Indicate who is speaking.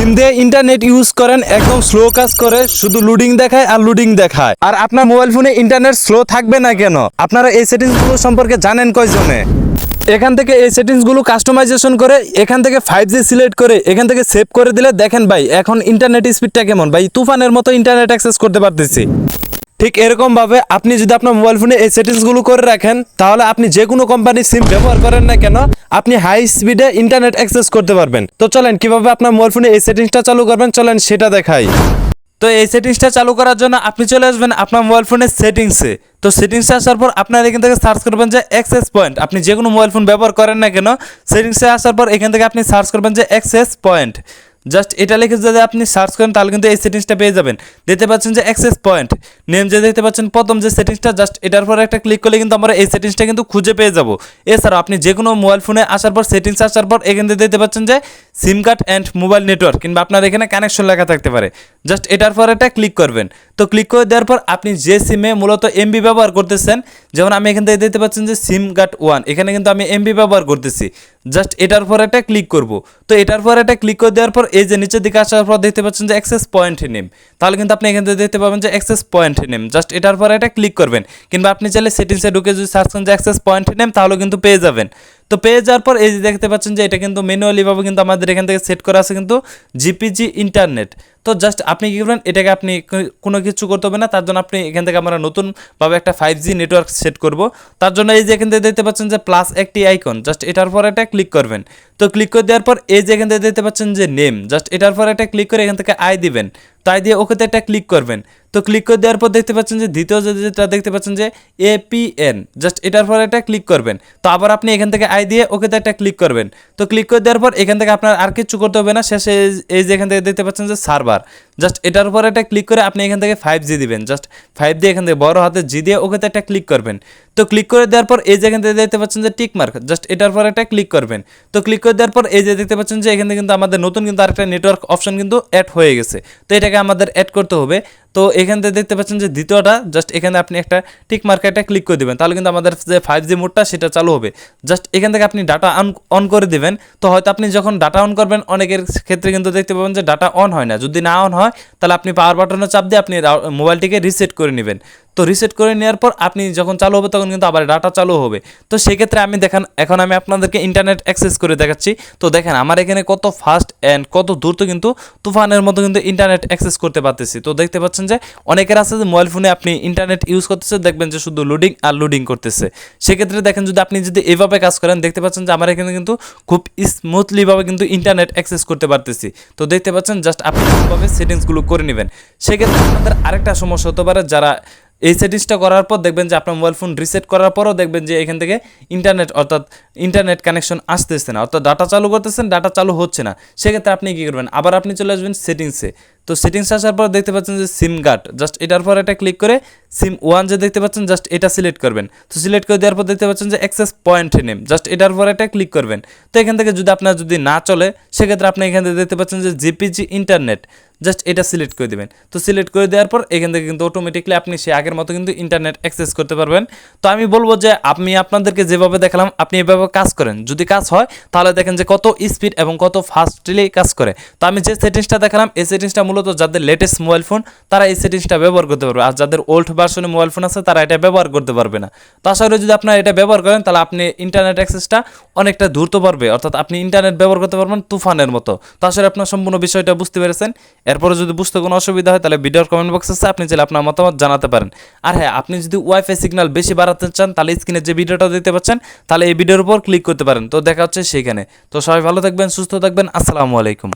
Speaker 1: সিম দিয়ে internet use করেন একদম স্লো কাজ করে, শুধু লুডিং দেখায় আর লুডিং দেখায়। আর আপনার মোবাইল ফোনে ইন্টারনেট স্লো থাকবে না কেন? আপনারা এই সেটিংসগুলো সম্পর্কে জানেন কয়জনে? এখান থেকে এই সেটিংসগুলো কাস্টমাইজেশন করে, এখান থেকে ফাইভ জি সিলেক্ট করে, এখান থেকে সেভ করে দিলে দেখেন ভাই, এখন ইন্টারনেট স্পিডটা কেমন? ভাই, তুফানের মতো ইন্টারনেট অ্যাক্সেস করতে পারতেছি। ঠিক এরকম ভাবে আপনি যদি আপনার মোবাইল ফোনে এই সেটিংসগুলো করে রাখেন, তাহলে আপনি যে কোনো কোম্পানির সিম ব্যবহার করেন না কেন, আপনি হাই স্পিডে ইন্টারনেট অ্যাক্সেস করতে পারবেন। তো চলেন, কীভাবে আপনার মোবাইল ফোনে এই সেটিংসটা চালু করবেন, চলেন সেটা দেখাই। তো এই সেটিংসটা চালু করার জন্য আপনি চলে আসবেন আপনার মোবাইল ফোনের সেটিংসে তো সেটিংসে আসার পর আপনার এখান থেকে সার্চ করবেন যে অ্যাক্সেস পয়েন্ট আপনি যে কোনো মোবাইল ফোন ব্যবহার করেন না কেন সেটিংসে আসার পর এখান থেকে আপনি সার্চ করবেন যে অ্যাক্সেস পয়েন্ট জাস্ট এটা লিখে যদি আপনি সার্চ করেন, তাহলে কিন্তু এই সেটিংসটা পেয়ে যাবেন। দেখতে পাচ্ছেন যে অ্যাক্সেস পয়েন্ট নেম যে দেখতে পাচ্ছেন, প্রথম যে সেটিংসটা জাস্ট এটার পর একটা ক্লিক করলে কিন্তু আমরা এই সেটিংসটা কিন্তু খুঁজে পেয়ে যাব। এছাড়াও আপনি যে কোনো মোবাইল ফোনে আসার পর সেটিংস আসার পর, এখান থেকে দেখতে পাচ্ছেন যে SIM card and mobile network কিংবা আপনার এখানে কানেকশন লেখা থাকতে পারে। জাস্ট এটার পর একটা ক্লিক করবেন। তো ক্লিক করে দেওয়ার পর, আপনি যে সিমে মূলত এমবি ব্যবহার করতেছেন যেমন আমি এখান থেকে দেখতে পাচ্ছেন যে সিম কার্ড ওয়ান এখানে কিন্তু আমি এমবি ব্যবহার করতেছি। জাস্ট এটার পর একটা ক্লিক করব। তো এটার পর একটা ক্লিক করে দেওয়ার পর এই যে নিচের দিকে আসার পর দেখতে পাচ্ছেন যে অ্যাক্সেস পয়েন্ট নেম তাহলে কিন্তু আপনি এখান থেকে দেখতে পাবেন যে অ্যাক্সেস পয়েন্ট নেম জাস্ট এটার পর একটা ক্লিক করবেন। কিংবা আপনি চাইলে সেটিংসে ঢুকে যদি সার্চ করেন যে অ্যাক্সেস পয়েন্ট নেম তাহলেও কিন্তু পেয়ে যাবেন। তো পেয়ে যাওয়ার পর এই যে দেখতে পাচ্ছেন যে এটা কিন্তু ম্যানুয়ালিভাবে কিন্তু আমাদের এখান থেকে সেট করা আছে কিন্তু জিপিজি ইন্টারনেট তো জাস্ট আপনি কী করবেন, এটাকে আপনি কোনো কিছু করতে হবে না, তার জন্য আপনি এখান থেকে আমরা নতুনভাবে একটা ফাইভ জি নেটওয়ার্ক সেট করব। তার জন্য এই যে এখান থেকে দেখতে পাচ্ছেন যে প্লাস একটি আইকন জাস্ট এটার পর একটা ক্লিক করবেন। তো ক্লিক করে দেওয়ার পর এই যে এখান থেকে দেখতে পাচ্ছেন যে নেম জাস্ট এটার পর একটা ক্লিক করে এখান থেকে আই দিবেন। তাই দিয়ে ওকেতে একটা ক্লিক করবেন। তো ক্লিক করে দেওয়ার পর দেখতে পাচ্ছেন যে দ্বিতীয় যেটা দেখতে পাচ্ছেন যে এপিএন জাস্ট এটার পর একটা ক্লিক করবেন। তো আবার আপনি এখান থেকে আই দিয়ে ওকেতে একটা ক্লিক করবেন। তো ক্লিক করে দেওয়ার পর এখান থেকে আপনার আর কিছু করতে হবে না। শেষে এই যে এখান থেকে দেখতে পাচ্ছেন যে সার্ভার জাস্ট এটার উপর একটা ক্লিক করে আপনি এখান থেকে ফাইভ জি দিবেন। জাস্ট ফাইভ দিয়ে এখান থেকে বড় হাতে জি দিয়ে ওকেতে একটা ক্লিক করবেন। তো ক্লিক করে দেওয়ার পর এই যে এখান থেকে দেখতে পাচ্ছেন যে টিক মার্ক জাস্ট এটার পর একটা ক্লিক করবেন। তো ক্লিক করে দেওয়ার পর এই যে দেখতে পাচ্ছেন যে এখান থেকে কিন্তু আমাদের নতুন কিন্তু আরেকটা নেটওয়ার্ক অপশন কিন্তু অ্যাড হয়ে গেছে। তো এটাকে আমাদের অ্যাড করতে হবে। তো এখান থেকে দেখতে পাচ্ছেন যে দ্বিতীয়টা জাস্ট এখানে আপনি একটা টিক মার্কেটটা ক্লিক করে দেবেন। তাহলে কিন্তু আমাদের যে ফাইভ জি মোডটা, সেটা চালু হবে। জাস্ট এখান থেকে আপনি ডাটা অন অন করে দেবেন। তো হয়তো আপনি যখন ডাটা অন করবেন, অনেকের ক্ষেত্রে কিন্তু দেখতে পাবেন যে ডাটা অন হয় না। যদি না অন হয়, তাহলে আপনি পাওয়ার বাটনে চাপ দিয়ে আপনি মোবাইলটিকে রিসেট করে নেবেন। তো রিসেট করে নেওয়ার পর আপনি যখন চালু হবে তখন কিন্তু আবার ডাটা চালু হবে। তো সেক্ষেত্রে আমি দেখেন, এখন আমি আপনাদেরকে ইন্টারনেট অ্যাক্সেস করে দেখাচ্ছি। তো দেখেন, আমার এখানে কত ফাস্ট অ্যান্ড কত দ্রুত কিন্তু তুফানের মতো কিন্তু ইন্টারনেট অ্যাক্সেস করতে পারতেছি। তো দেখতে পাচ্ছেন যে অনেকের আছে যে মোবাইল ফোনে আপনি ইন্টারনেট ইউজ করতেছে, দেখবেন যে শুধু লোডিং আর লোডিং করতেছে। সেক্ষেত্রে দেখেন, যদি আপনি যদি এভাবে কাজ করেন, দেখতে পাচ্ছেন যে আমার এখানে কিন্তু খুব স্মুথলিভাবে কিন্তু ইন্টারনেট অ্যাক্সেস করতে পারতেছি। তো দেখতে পাচ্ছেন জাস্ট আপনি সেটিংসগুলো করে নেবেন। সেক্ষেত্রে আপনাদের আরেকটা সমস্যা হতে পারে, যারা এই সেটিংসটা করার পর দেখবেন যে আপনার মোবাইল ফোন রিসেট করার পরও দেখবেন যে এখান থেকে ইন্টারনেট অর্থাৎ ইন্টারনেট কানেকশন আসতেছে না। অর্থাৎ ডাটা চালু করতেছেন ডাটা চালু হচ্ছে না। সেক্ষেত্রে আপনি কী করবেন? আবার আপনি চলে আসবেন সেটিংসে তো সেটিংস আসার পর দেখতে পাচ্ছেন যে সিম গার্ড জাস্ট এটার পর এটা ক্লিক করে সিম ওয়ান যে দেখতে পাচ্ছেন জাস্ট এটা সিলেক্ট করবেন। তো সিলেক্ট করে দেওয়ার পর দেখতে পাচ্ছেন যে অ্যাক্সেস পয়েন্ট নেম জাস্ট এটার পর এটা ক্লিক করবেন। তো এখান থেকে যদি আপনার যদি না চলে, সেক্ষেত্রে আপনি এখান থেকে দেখতে পাচ্ছেন যে জিপিজি ইন্টারনেট জাস্ট এটা সিলেক্ট করে দেবেন। তো সিলেক্ট করে দেওয়ার পর এখান থেকে কিন্তু অটোমেটিকলি আপনি সে আগের মতো কিন্তু ইন্টারনেট অ্যাক্সেস করতে পারবেন। তো আমি বলব যে আমি আপনাদেরকে যেভাবে দেখালাম, আপনি এভাবে কাজ করেন। যদি কাজ হয়, তাহলে দেখেন যে কত স্পিড এবং কত ফাস্টলি কাজ করে। তো আমি যে সেটিংসটা দেখালাম, এই সেটিংসটা মূলত যাদের লেটেস্ট মোবাইল ফোন তারা এই সেটিংসটা ব্যবহার করতে পারবে। আর যাদের ওল্ড ভার্সনে মোবাইল ফোন আছে, তারা এটা ব্যবহার করতে পারবে না। তো আশা করি যদি আপনারা এটা ব্যবহার করেন, তাহলে আপনি ইন্টারনেট অ্যাক্সেসটা অনেকটা দ্রুত পারবে অর্থাৎ আপনি ইন্টারনেট ব্যবহার করতে পারবেন তুফানের মতো। তো আসলে আপনার সম্পূর্ণ বিষয়টা বুঝতে পেরেছেন। এরপরে যদি বুঝতে কোনো অসুবিধা হয়, তাহলে ভিডিওর কমেন্ট বক্স আছে। আপনি চাইলে আপনার মতামত জানাতে পারেন। আর হ্যাঁ আপনি যদি ওয়াইফাই সিগন্যাল বেশি বাড়াতে চান, তাহলে স্ক্রিনে যে ভিডিওটা দিতে পাচ্ছেন, তাহলে এই ভিডিওর উপর ক্লিক করতে পারেন। তো দেখা হচ্ছে সেইখানে। তো সবাই ভালো থাকবেন, সুস্থ থাকবেন। আসসালামু আলাইকুম।